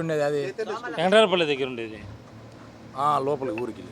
ఉండేది అది వెంకటరపల్లి దగ్గర ఉండేది ఆ, లోపల ఊరికి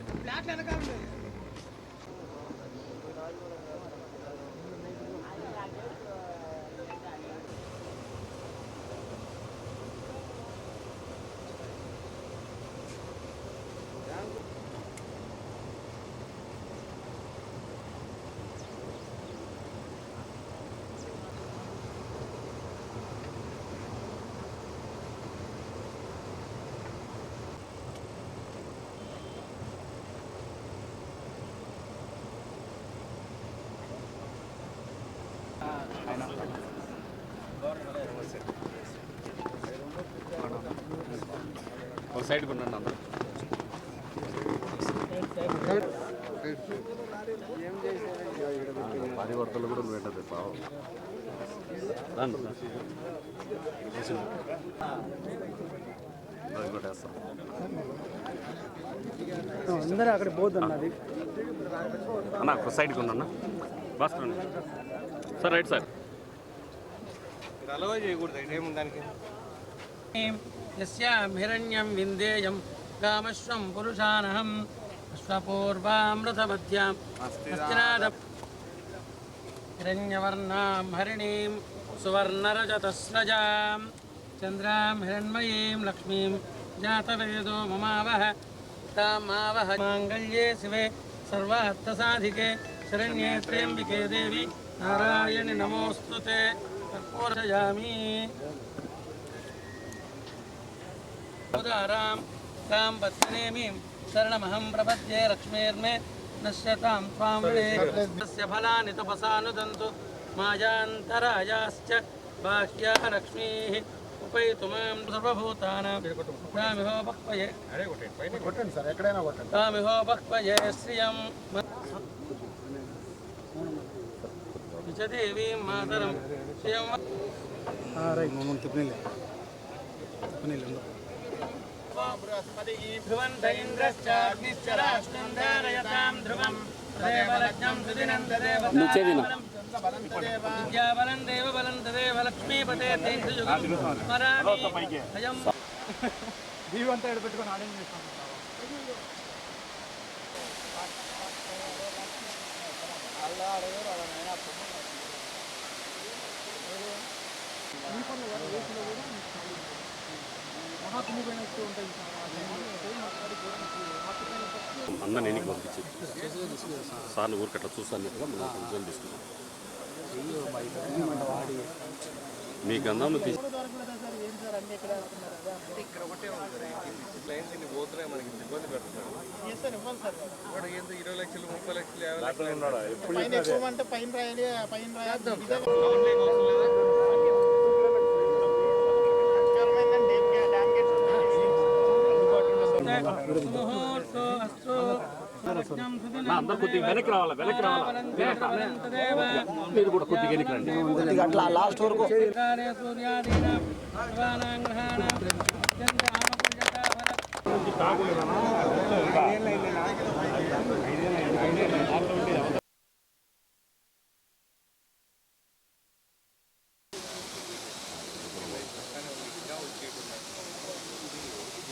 ఒక సైడ్కి ఉండండి అందరూ. పది వర్తలు కూడా పెట్టదు పావు. అందరూ అక్కడ పోద్దు అన్నది అన్న ఒక సైడ్కి ఉందన్న భాస్కర్ అన్న సార్ రైట్ సార్. అలవా చేయకూడదు ఏముంది దానికి? యస్యాం హిరణ్యం విందేయం కామశ్వం పురుషానహం అశ్వపూర్వామృతమధ్యాం. హిరణ్యవర్ణాం హరిణీం సువర్ణరజతస్రజాం. చంద్రాం హిరణ్మయీం లక్ష్మీం జాతవేదో మమావహ. తామావహ మాంగళ్యే శివే సర్వార్థసాధికే శరణ్యే త్ర్యంబికే దేవి. నారాయణి నమోస్తుతే. पूर्षयामि उदारां तां पत्नीमीं शरणमहं प्रपद्ये लक्ष्मीर्मे नश्यतां त्वां तस्य फलानि तपसा मायान्तरायाश्च बाह्या लक्ष्मीः ఉపయుతుమాం సర్వభూతానాం తామిహో భక్వయే తామిహో భక్వయే శ్రియం విచదేవీం మాతరం ధ్రువంత ఇంద్రశ్చాగ్నిశ్చ రాష్ట్రం ధారయతాం ధ్రువం తదేవ లగ్నం సుదినం తదేవ విద్యాబలం దేవబలం తదేవ లక్ష్మీపతే తీర్థయుగం అందరిని ఎన్నికి పంపించి సార్లు ఊరికట్లా చూస్తానట్టుగా మనం కొంచెం తీసుకున్నాం మీ గంధంలో తీసి పైన ఎక్కువ అంటే పైన రాయాలి పైన రాయాలి అందరు కొద్దిగా వెనక్కి రావాలా వెనక్కి రావాలా మీరు కూడా కొద్దిగా వెనక్కి రండి అట్లా లాస్ట్ వరకు కాలే సూర్యాదీనాం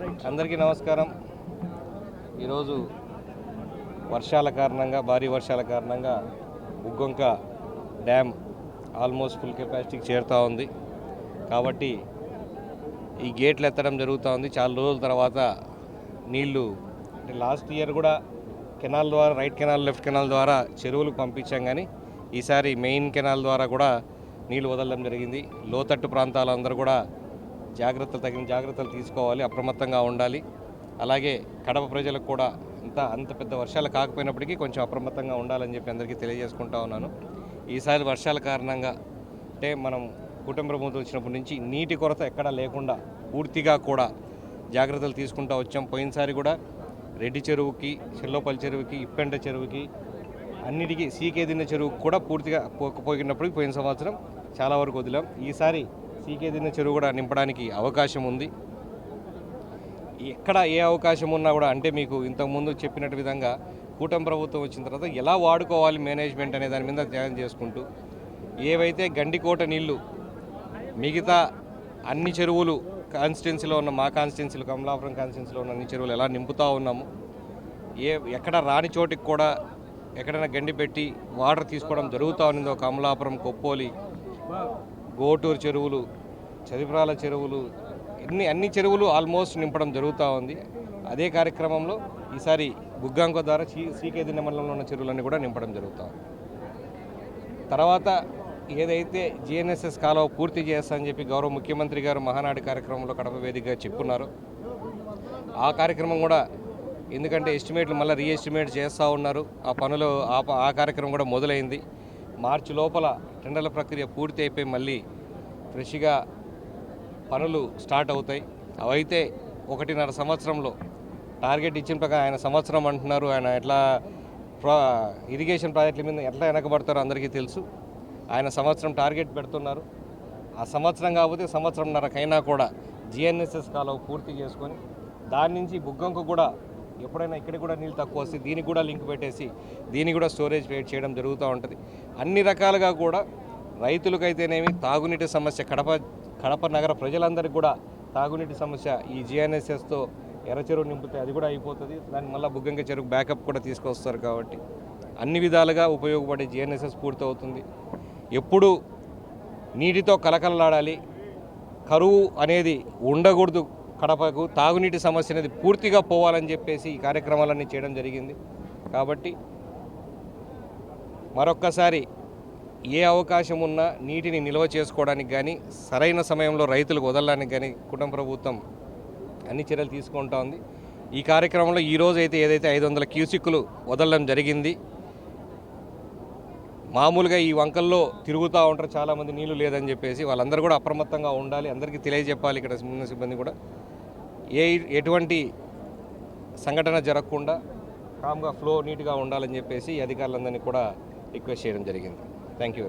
అందరికీ నమస్కారం. ఈరోజు వర్షాల కారణంగా భారీ వర్షాల కారణంగా ఉగ్గొంక డ్యామ్ ఆల్మోస్ట్ ఫుల్ కెపాసిటీకి చేరుతూ ఉంది. కాబట్టి ఈ గేట్లు ఎత్తడం జరుగుతూ ఉంది. చాలా రోజుల తర్వాత నీళ్ళు అంటే లాస్ట్ ఇయర్ కూడా కెనాల్ ద్వారా రైట్ కెనాల్ లెఫ్ట్ కెనాల్ ద్వారా చెరువులకు పంపించాం కానీ ఈసారి మెయిన్ కెనాల్ ద్వారా కూడా నీళ్ళు వదలడం జరిగింది. లోతట్టు ప్రాంతాలందరూ కూడా జాగ్రత్తలు తగిన జాగ్రత్తలు తీసుకోవాలి అప్రమత్తంగా ఉండాలి. అలాగే కడప ప్రజలకు కూడా అంత అంత పెద్ద వర్షాలు కాకపోయినప్పటికీ కొంచెం అప్రమత్తంగా ఉండాలని చెప్పి అందరికీ తెలియజేసుకుంటా ఉన్నాను. ఈసారి వర్షాల కారణంగా అంటే మనం కుటుంబ ప్రభుత్వం వచ్చినప్పటి నుంచి నీటి కొరత ఎక్కడా లేకుండా పూర్తిగా కూడా జాగ్రత్తలు తీసుకుంటూ వచ్చాం. పోయినసారి కూడా రెడ్డి చెరువుకి చెల్లోపల్లి చెరువుకి ఇప్పెంట చెరువుకి అన్నిటికీ సీకే దిన్న కూడా పూర్తిగా పో- పోయినప్పటికీ పోయిన సంవత్సరం చాలా వరకు వదిలాం. ఈసారి సీకే దిన్న చెరువు కూడా నింపడానికి అవకాశం ఉంది. ఎక్కడ ఏ అవకాశం ఉన్నా కూడా అంటే మీకు ఇంతకుముందు చెప్పినట్టు విధంగా కూటమి ప్రభుత్వం వచ్చిన తర్వాత ఎలా వాడుకోవాలి మేనేజ్మెంట్ అనే దాని మీద ధ్యానం చేసుకుంటూ ఏవైతే గండికోట నీళ్ళు మిగతా అన్ని చెరువులు కాన్స్టిట్యున్సీలో ఉన్న మా కాన్స్టిట్యున్సీలు కమలాపురం కాన్స్టిట్యున్సీలో ఉన్న అన్ని చెరువులు ఎలా నింపుతూ ఉన్నాము ఏ ఎక్కడ రాని చోటికి కూడా ఎక్కడైనా గండి పెట్టి వాటర్ తీసుకోవడం జరుగుతూ ఉన్నదో. కమలాపురం కొప్పోలి గోటూరు చెరువులు చదిపురాల చెరువులు ఇన్ని అన్ని చెరువులు ఆల్మోస్ట్ నింపడం జరుగుతూ ఉంది. అదే కార్యక్రమంలో ఈసారి బుగ్గాంకో ద్వారా సీ సీకేదిన్న మండలంలో ఉన్న చెరువులన్నీ కూడా నింపడం జరుగుతూ ఉంది. తర్వాత ఏదైతే జిఎన్ఎస్ఎస్ కాలువ పూర్తి చేస్తా అని చెప్పి గౌరవ ముఖ్యమంత్రి గారు మహానాడు కార్యక్రమంలో కడప వేదికగా చెప్పున్నారు. ఆ కార్యక్రమం కూడా ఎందుకంటే ఎస్టిమేట్లు మళ్ళీ రీఎస్టిమేట్ చేస్తూ ఉన్నారు. ఆ పనులు ఆ ప- ఆ కార్యక్రమం కూడా మొదలైంది. మార్చి లోపల టెండర్ల ప్రక్రియ పూర్తి అయిపోయి మళ్ళీ ఫ్రెష్గా పనులు స్టార్ట్ అవుతాయి. అవైతే ఒకటిన్నర సంవత్సరంలో టార్గెట్ ఇచ్చిన ప్రకారం ఆయన సంవత్సరం అంటున్నారు. ఆయన ఎట్లా ప్రా ఇరిగేషన్ ప్రాజెక్టుల మీద ఎట్లా వెనకబడతారో అందరికీ తెలుసు. ఆయన సంవత్సరం టార్గెట్ పెడుతున్నారు. ఆ సంవత్సరం కాకపోతే సంవత్సరంన్నరకైనా కూడా జిఎన్ఎస్ఎస్ కాలువ పూర్తి చేసుకొని దాని నుంచి బుగ్గంకు కూడా ఎప్పుడైనా ఇక్కడ కూడా నీళ్ళు తక్కువ వస్తే దీనికి కూడా లింక్ పెట్టేసి దీనికి కూడా స్టోరేజ్ క్రియేట్ చేయడం జరుగుతూ ఉంటుంది. అన్ని రకాలుగా కూడా రైతులకైతేనేమి తాగునీటి సమస్య కడప కడప నగర ప్రజలందరికీ కూడా తాగునీటి సమస్య ఈ జిఎన్ఎస్ఎస్తో ఎర్ర చెరువు నింపితే అది కూడా అయిపోతుంది. దాన్ని మళ్ళీ బుగ్గంగ చెరువు బ్యాకప్ కూడా తీసుకొస్తారు కాబట్టి అన్ని విధాలుగా ఉపయోగపడే జిఎన్ఎస్ఎస్ పూర్తవుతుంది. ఎప్పుడు నీటితో కలకలలాడాలి. కరువు అనేది ఉండకూడదు. కడపకు తాగునీటి సమస్య అనేది పూర్తిగా పోవాలని చెప్పేసి ఈ కార్యక్రమాలన్నీ చేయడం జరిగింది. కాబట్టి మరొక్కసారి ఏ అవకాశం ఉన్నా నీటిని నిల్వ చేసుకోవడానికి కానీ సరైన సమయంలో రైతులకు వదలడానికి కానీ కుటుంబ ప్రభుత్వం అన్ని చర్యలు తీసుకుంటా ఉంది. ఈ కార్యక్రమంలో ఈరోజు అయితే ఏదైతే ఐదు వందల క్యూసిక్లు వదలడం జరిగింది మామూలుగా ఈ వంకల్లో తిరుగుతూ ఉంటారు చాలామంది నీళ్ళు లేదని చెప్పేసి వాళ్ళందరూ కూడా అప్రమత్తంగా ఉండాలి. అందరికీ తెలియజెప్పాలి ఇక్కడ ఉన్న సిబ్బంది కూడా. ఏ ఎటువంటి సంఘటన జరగకుండా కామ్గా ఫ్లో నీట్గా ఉండాలని చెప్పేసి అధికారులందరినీ కూడా రిక్వెస్ట్ చేయడం జరిగింది. Thank you